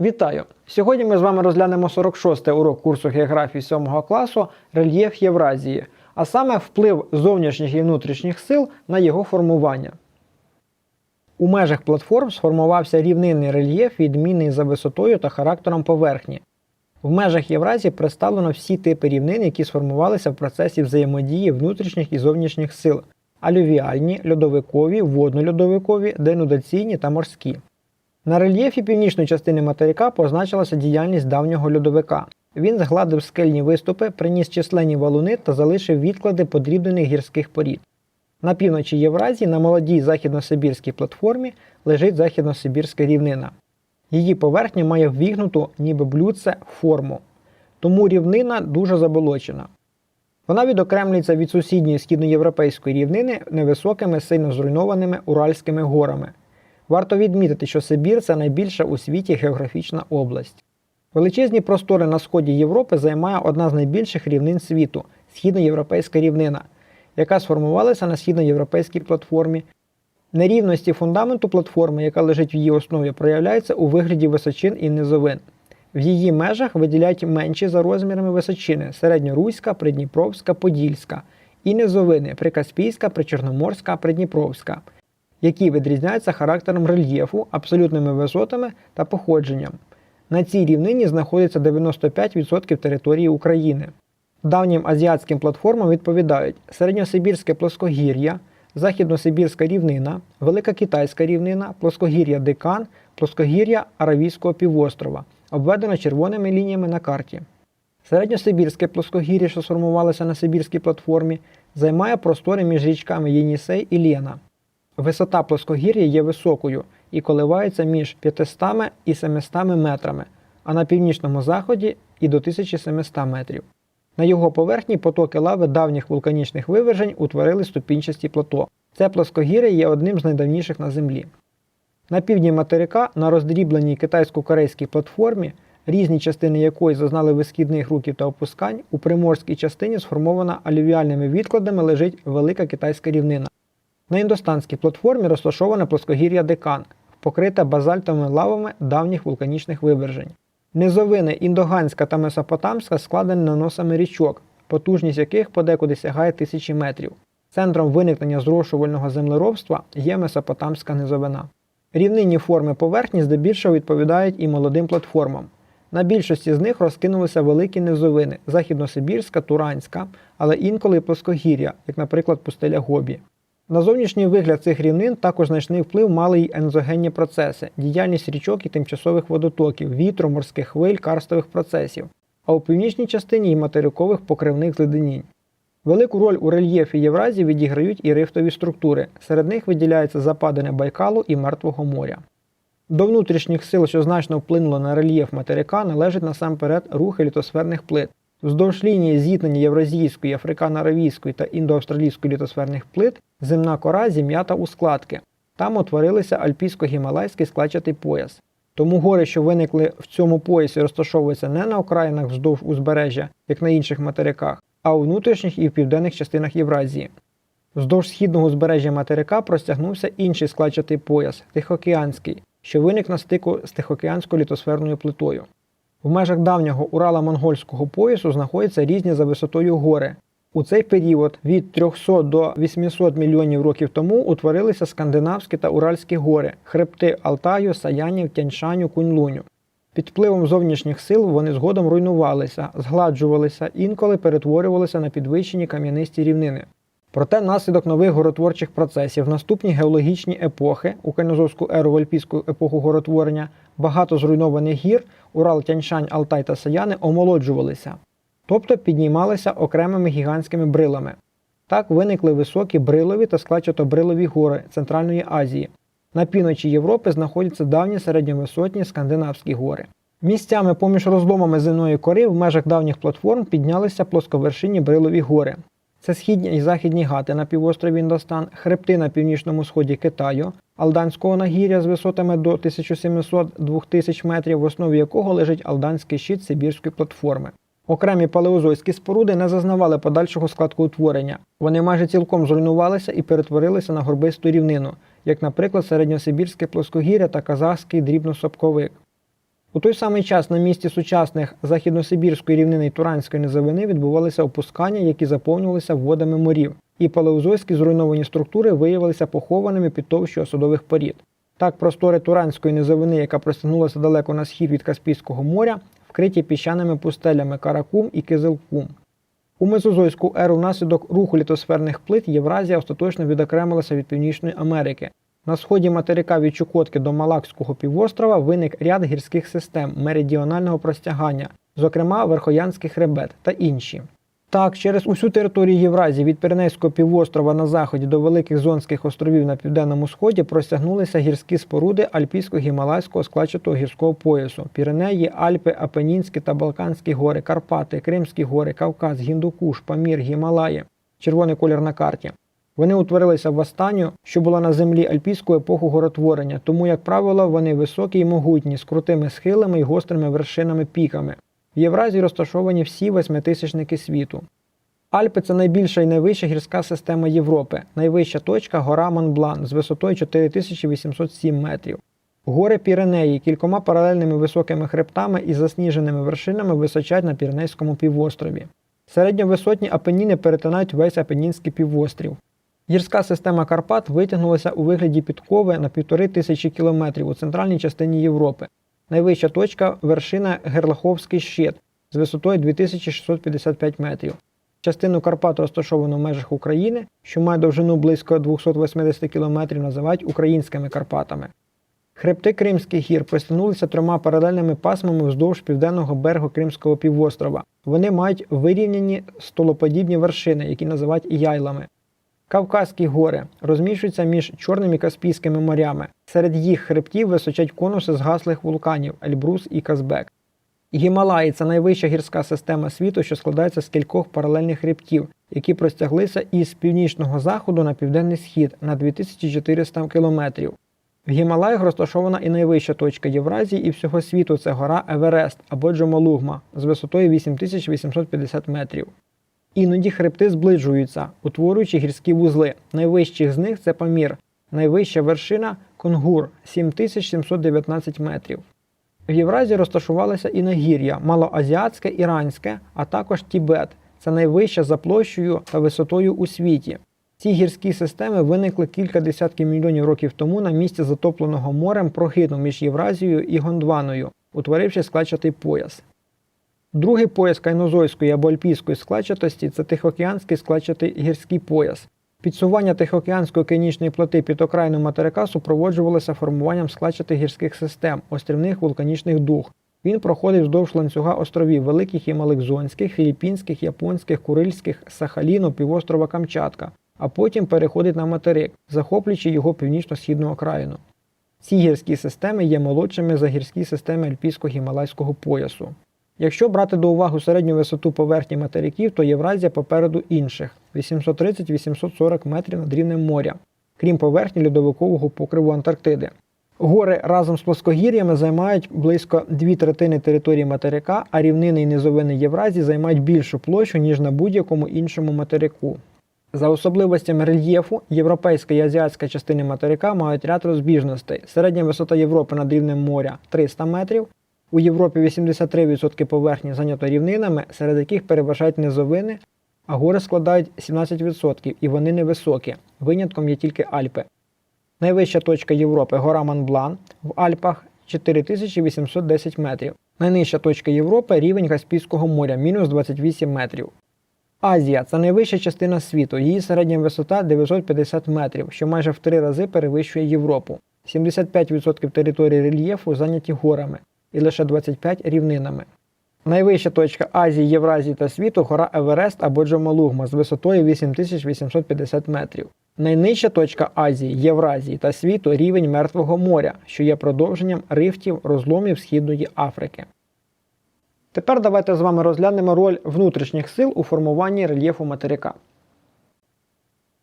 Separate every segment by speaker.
Speaker 1: Вітаю! Сьогодні ми з вами розглянемо 46-й урок курсу географії 7 класу Рельєф Євразії, а саме вплив зовнішніх і внутрішніх сил на його формування. У межах платформ сформувався рівнинний рельєф, відмінний за висотою та характером поверхні. В межах Євразії представлено всі типи рівнин, які сформувалися в процесі взаємодії внутрішніх і зовнішніх сил алювіальні, льодовикові, воднольодовикові, денудаційні та морські. На рельєфі північної частини материка позначилася діяльність давнього льодовика. Він згладив скельні виступи, приніс численні валуни та залишив відклади подрібнених гірських порід. На півночі Євразії на молодій західносибірській платформі лежить західносибірська рівнина. Її поверхня має ввігнуту, ніби блюдце, форму. Тому рівнина дуже заболочена. Вона відокремлюється від сусідньої східноєвропейської рівнини невисокими сильно зруйнованими Уральськими горами. Варто відмітити, що Сибір це найбільша у світі географічна область. Величезні простори на сході Європи займає одна з найбільших рівнин світу східноєвропейська рівнина, яка сформувалася на східноєвропейській платформі. Нерівності фундаменту платформи, яка лежить в її основі, проявляються у вигляді височин і низовин. В її межах виділяють менші за розмірами височини середньоруська, придніпровська, подільська і низовини прикаспійська, причорноморська, придніпровська, які відрізняються характером рельєфу, абсолютними висотами та походженням. На цій рівнині знаходиться 95% території України. Давнім азіатським платформам відповідають середньосибірське плоскогір'я, Західносибірська рівнина, Велика Китайська рівнина, плоскогір'я Декан, плоскогір'я Аравійського півострова, обведено червоними лініями на карті. Середньосибірське плоскогір'я, що сформувалося на Сибірській платформі, займає простори між річками Єнісей і Лєна. Висота плоскогір'я є високою і коливається між 500 і 700 метрами, а на північному заході і до 1700 метрів. На його поверхні потоки лави давніх вулканічних вивержень утворили ступінчасті плато. Це плоскогір'я є одним з найдавніших на землі. На півдні материка, на роздрібленій китайсько-корейській платформі, різні частини якої зазнали висхідних руків та опускань, у приморській частині сформована алювіальними відкладами лежить Велика Китайська рівнина. На індостанській платформі розташоване плоскогір'я Декан, покрите базальтовими лавами давніх вулканічних вивержень. Низовини індоганська та месопотамська складені наносами річок, потужність яких подекуди сягає тисячі метрів. Центром виникнення зрошувального землеробства є месопотамська низовина. Рівнинні форми поверхні здебільшого відповідають і молодим платформам. На більшості з них розкинулися великі низовини західносибірська, туранська, але інколи плоскогір'я, як, наприклад, пустеля Гобі. На зовнішній вигляд цих рівнин також значний вплив мали й ензогенні процеси, діяльність річок і тимчасових водотоків, вітру, морських хвиль, карстових процесів, а у північній частині й материкових покривних зледенінь. Велику роль у рельєфі Євразії відіграють і рифтові структури, серед них виділяється западини Байкалу і Мертвого моря. До внутрішніх сил, що значно вплинуло на рельєф материка, належать насамперед рухи літосферних плит. Вздовж лінії зіткнення Євразійської, Африкано-Аравійської та індоавстралійської літосферних плит земна кора зім'ята у складки. Там утворилися альпійсько-гімалайський складчатий пояс. Тому гори, що виникли в цьому поясі, розташовуються не на окраїнах вздовж узбережжя, як на інших материках, а у внутрішніх і в південних частинах Євразії. Вздовж східного узбережжя материка простягнувся інший складчатий пояс Тихоокеанський, що виник на стику з Тихоокеанською літосферною плитою. В межах давнього Урала-монгольського поясу знаходяться різні за висотою гори. У цей період від 300 до 800 мільйонів років тому утворилися скандинавські та уральські гори, хребти Алтаю, Саянів, Тяньшаню, Куньлуню. Під впливом зовнішніх сил вони згодом руйнувалися, згладжувалися, інколи перетворювалися на підвищені кам'янисті рівнини. Проте внаслідок нових горотворчих процесів наступні геологічні епохи, у Кайнозовську еру в Альпійську епоху горотворення, багато зруйнованих гір, Урал, Тяньшань, Алтай та Саяни омолоджувалися, тобто піднімалися окремими гігантськими брилами. Так виникли високі брилові та складчато-брилові гори Центральної Азії. На півночі Європи знаходяться давні середньовисотні скандинавські гори. Місцями поміж розломами земної кори в межах давніх платформ піднялися плосковершинні брилові гори. Це східні і західні гати на півострові Індостан, хребти на північному сході Китаю, Алданського нагір'я з висотами до 1700-2000 метрів, в основі якого лежить Алданський щит Сибірської платформи. Окремі палеозойські споруди не зазнавали подальшого складкоутворення. Вони майже цілком зруйнувалися і перетворилися на горбисту рівнину, як, наприклад, середньосибірське плоскогір'я та казахський дрібносопковик. У той самий час на місці сучасних західносибірської рівнини й Туранської низовини відбувалися опускання, які заповнювалися водами морів, і палеозойські зруйновані структури виявилися похованими під товщою осадових порід. Так, простори Туранської низовини, яка простягнулася далеко на схід від Каспійського моря, вкриті піщаними пустелями Каракум і Кизилкум. У Мезозойську еру внаслідок руху літосферних плит Євразія остаточно відокремилася від Північної Америки. На сході материка від Чукотки до Малакського півострова виник ряд гірських систем меридіонального простягання, зокрема Верхоянський хребет та інші. Так, через усю територію Євразії від Піренейського півострова на заході до Великих Зонських островів на південному сході простягнулися гірські споруди альпійсько-гімалайського складчатого гірського поясу: Піренеї, Альпи, Апенінські та Балканські гори, Карпати, Кримські гори, Кавказ, Гіндукуш, Памір, Гімалаї, червоний колір на карті. Вони утворилися в останню, що була на землі альпійську епоху горотворення, тому, як правило, вони високі й могутні, з крутими схилами й гострими вершинами піками. В Євразії розташовані всі восьмитисячники світу. Альпи це найбільша і найвища гірська система Європи. Найвища точка гора Монблан з висотою 4807 метрів. Гори Піренеї кількома паралельними високими хребтами і засніженими вершинами височать на Піренейському півострові. Середньовисотні апеніни перетинають весь Апенінський півострів. Гірська система Карпат витягнулася у вигляді підкови на півтори тисячі кілометрів у центральній частині Європи. Найвища точка вершина Герлаховський щит з висотою 2655 метрів. Частину Карпат розташовано в межах України, що має довжину близько 280 км, називають українськими Карпатами. Хребти Кримських гір простягнулися трьома паралельними пасмами вздовж південного берегу Кримського півострова. Вони мають вирівняні столоподібні вершини, які називають яйлами. Кавказькі гори розміщуються між Чорним і Каспійськими морями. Серед їх хребтів височать конуси згаслих вулканів Ельбрус і Казбек. Гімалаї це найвища гірська система світу, що складається з кількох паралельних хребтів, які простяглися із північного заходу на південний схід на 2400 кілометрів. В Гімалаях розташована і найвища точка Євразії і всього світу це гора Еверест або Джомолугма з висотою 8850 метрів. Іноді хребти зближуються, утворюючи гірські вузли. Найвищих з них це Памір, найвища вершина Конгур 7719 метрів. В Євразії розташувалися і нагір'я малоазіатське, іранське, а також Тібет. Це найвища за площею та висотою у світі. Ці гірські системи виникли кілька десятків мільйонів років тому на місці затопленого морем прогину між Євразією і Гондваною, утворивши складчатий пояс. Другий пояс кайнозойської або альпійської складчатості це Тихоокеанський складчатий гірський пояс. Підсування Тихоокеанської океанічної плити під окраїну материка супроводжувалося формуванням складчатих гірських систем, острівних вулканічних дуг. Він проходить вздовж ланцюга островів Великих і Маликзонських, Філіппінських, Японських, Курильських, Сахаліну, півострова Камчатка, а потім переходить на материк, захоплюючи його північно-східну окраїну. Ці гірські системи є молодшими за гірські системи альпійсько-гімалайського поясу. Якщо брати до уваги середню висоту поверхні материків, то Євразія попереду інших 830-840 метрів над рівнем моря, крім поверхні льодовикового покриву Антарктиди. Гори разом з плоскогір'ями займають близько дві третини території материка, а рівнини і низовини Євразії займають більшу площу, ніж на будь-якому іншому материку. За особливостями рельєфу, європейська і азіатська частини материка мають ряд розбіжностей. Середня висота Європи над рівнем моря 300 метрів. У Європі 83% поверхні зайнято рівнинами, серед яких переважають низовини, а гори складають 17% і вони невисокі. Винятком є тільки Альпи. Найвища точка Європи гора Монблан в Альпах 4810 метрів. Найнижча точка Європи рівень Каспійського моря мінус 28 метрів. Азія це найвища частина світу. Її середня висота 950 метрів, що майже в три рази перевищує Європу. 75% території рельєфу зайняті горами і лише 25 рівнинами. Найвища точка Азії, Євразії та світу гора Еверест або Джомолугма з висотою 8850 метрів. Найнижча точка Азії, Євразії та світу рівень Мертвого моря, що є продовженням рифтів розломів Східної Африки. Тепер давайте з вами розглянемо роль внутрішніх сил у формуванні рельєфу материка.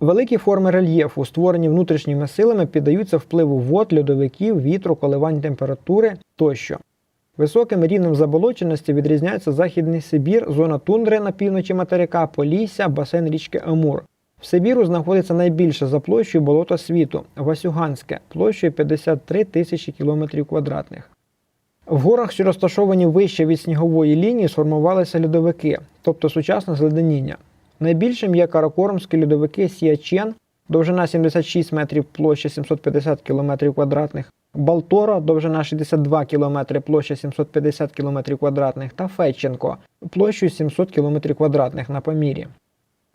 Speaker 1: Великі форми рельєфу, створені внутрішніми силами, піддаються впливу вод, льодовиків, вітру, коливань температури тощо. Високим рівнем заболоченості відрізняється Західний Сибір, зона тундри на півночі материка, Полісся, басейн річки Амур. В Сибіру знаходиться найбільше за площею болото світу Васюганське площею 53 тисячі кілометрів квадратних. В горах, що розташовані вище від снігової лінії, сформувалися льодовики, тобто сучасне зледеніння. Найбільшим є каракоромські льодовики Сіачен, довжина 76 метрів, площа 750 км квадратних, Балтора, довжина 62 км, площа 750 км квадратних та Фетченко, площею 700 км квадратних на Памірі.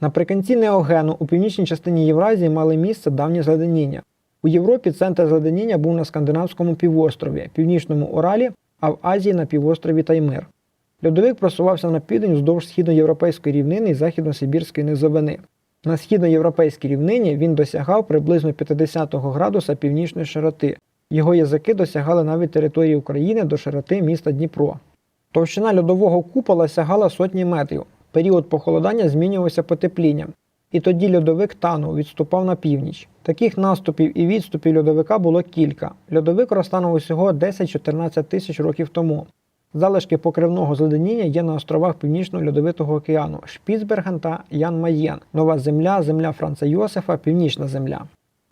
Speaker 1: Наприкінці неогену у північній частині Євразії мали місце давнє зледеніння. У Європі центр зледеніння був на Скандинавському півострові, Північному Уралі, а в Азії на півострові Таймир. Льодовик просувався на південь вздовж східноєвропейської рівнини і західносибірської низовини. На східноєвропейській рівнині він досягав приблизно 50 градуса північної широти. Його язики досягали навіть території України до широти міста Дніпро. Товщина льодового купола сягала сотні метрів. Період похолодання змінювався потеплінням, і тоді льодовик танув, відступав на північ. Таких наступів і відступів льодовика було кілька. Льодовик розтанув усього 10-14 тисяч років тому. Залишки покривного зледеніння є на островах Північного Льодовитого океану Шпіцберген та Ян Маєн, Нова Земля, Земля Франца Йосифа, Північна Земля.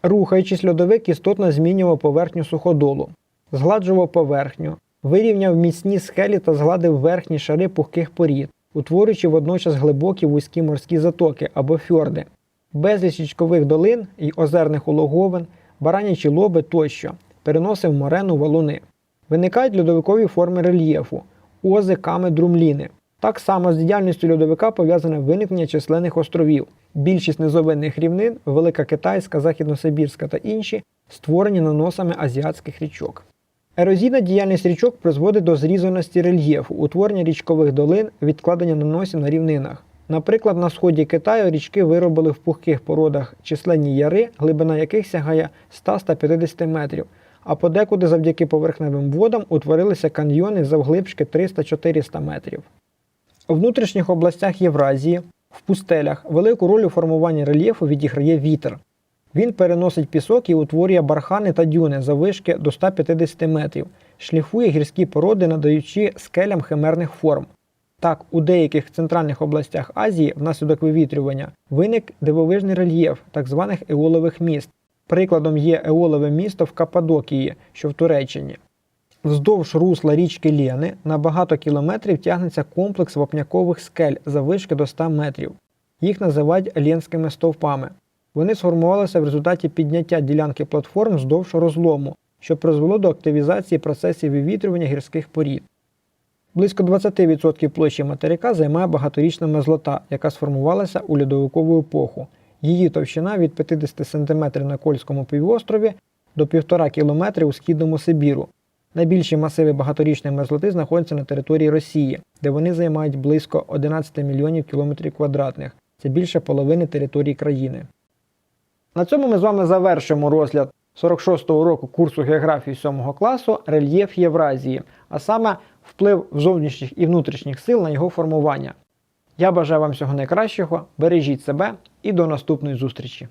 Speaker 1: Рухаючись, льодовик істотно змінював поверхню суходолу, згладжував поверхню, вирівняв міцні скелі та згладив верхні шари пухких порід, утворюючи водночас глибокі вузькі морські затоки або фьорди, безліч річкових долин і озерних улоговин, баранячі лоби тощо, переносив морену валуни. Виникають льодовикові форми рельєфу, ози, ками, друмліни. Так само з діяльністю льодовика пов'язане виникнення численних островів. Більшість низовинних рівнин, Велика Китайська, Західносибірська та інші, створені наносами азіатських річок. Ерозійна діяльність річок призводить до зрізаності рельєфу, утворення річкових долин, відкладення наносів на рівнинах. Наприклад, на сході Китаю річки виробили в пухких породах численні яри, глибина яких сягає 100-150 метрів, а подекуди завдяки поверхневим водам утворилися каньйони завглибшки 300-400 метрів. У внутрішніх областях Євразії, в пустелях, велику роль у формуванні рельєфу відіграє вітер. Він переносить пісок і утворює бархани та дюни заввишки до 150 метрів, шліфує гірські породи, надаючи скелям химерних форм. Так, у деяких центральних областях Азії внаслідок вивітрювання виник дивовижний рельєф так званих еолових міст. Прикладом є еолове місто в Каппадокії, що в Туреччині. Вздовж русла річки Лєни на багато кілометрів тягнеться комплекс вапнякових скель заввишки до 100 метрів. Їх називають ленськими стовпами. Вони сформувалися в результаті підняття ділянки платформ вздовж розлому, що призвело до активізації процесів вивітрювання гірських порід. Близько 20% площі материка займає багаторічна мерзлота, яка сформувалася у льодовикову епоху. Її товщина від 50 см на Кольському півострові до 1,5 км у східному Сибіру. Найбільші масиви багаторічної мерзлоти знаходяться на території Росії, де вони займають близько 11 мільйонів кілометрів квадратних. Це більше половини території країни. На цьому ми з вами завершимо розгляд 46-го року курсу географії 7 класу Рельєф Євразії, а саме вплив зовнішніх і внутрішніх сил на його формування. Я бажаю вам всього найкращого, бережіть себе і до наступної зустрічі!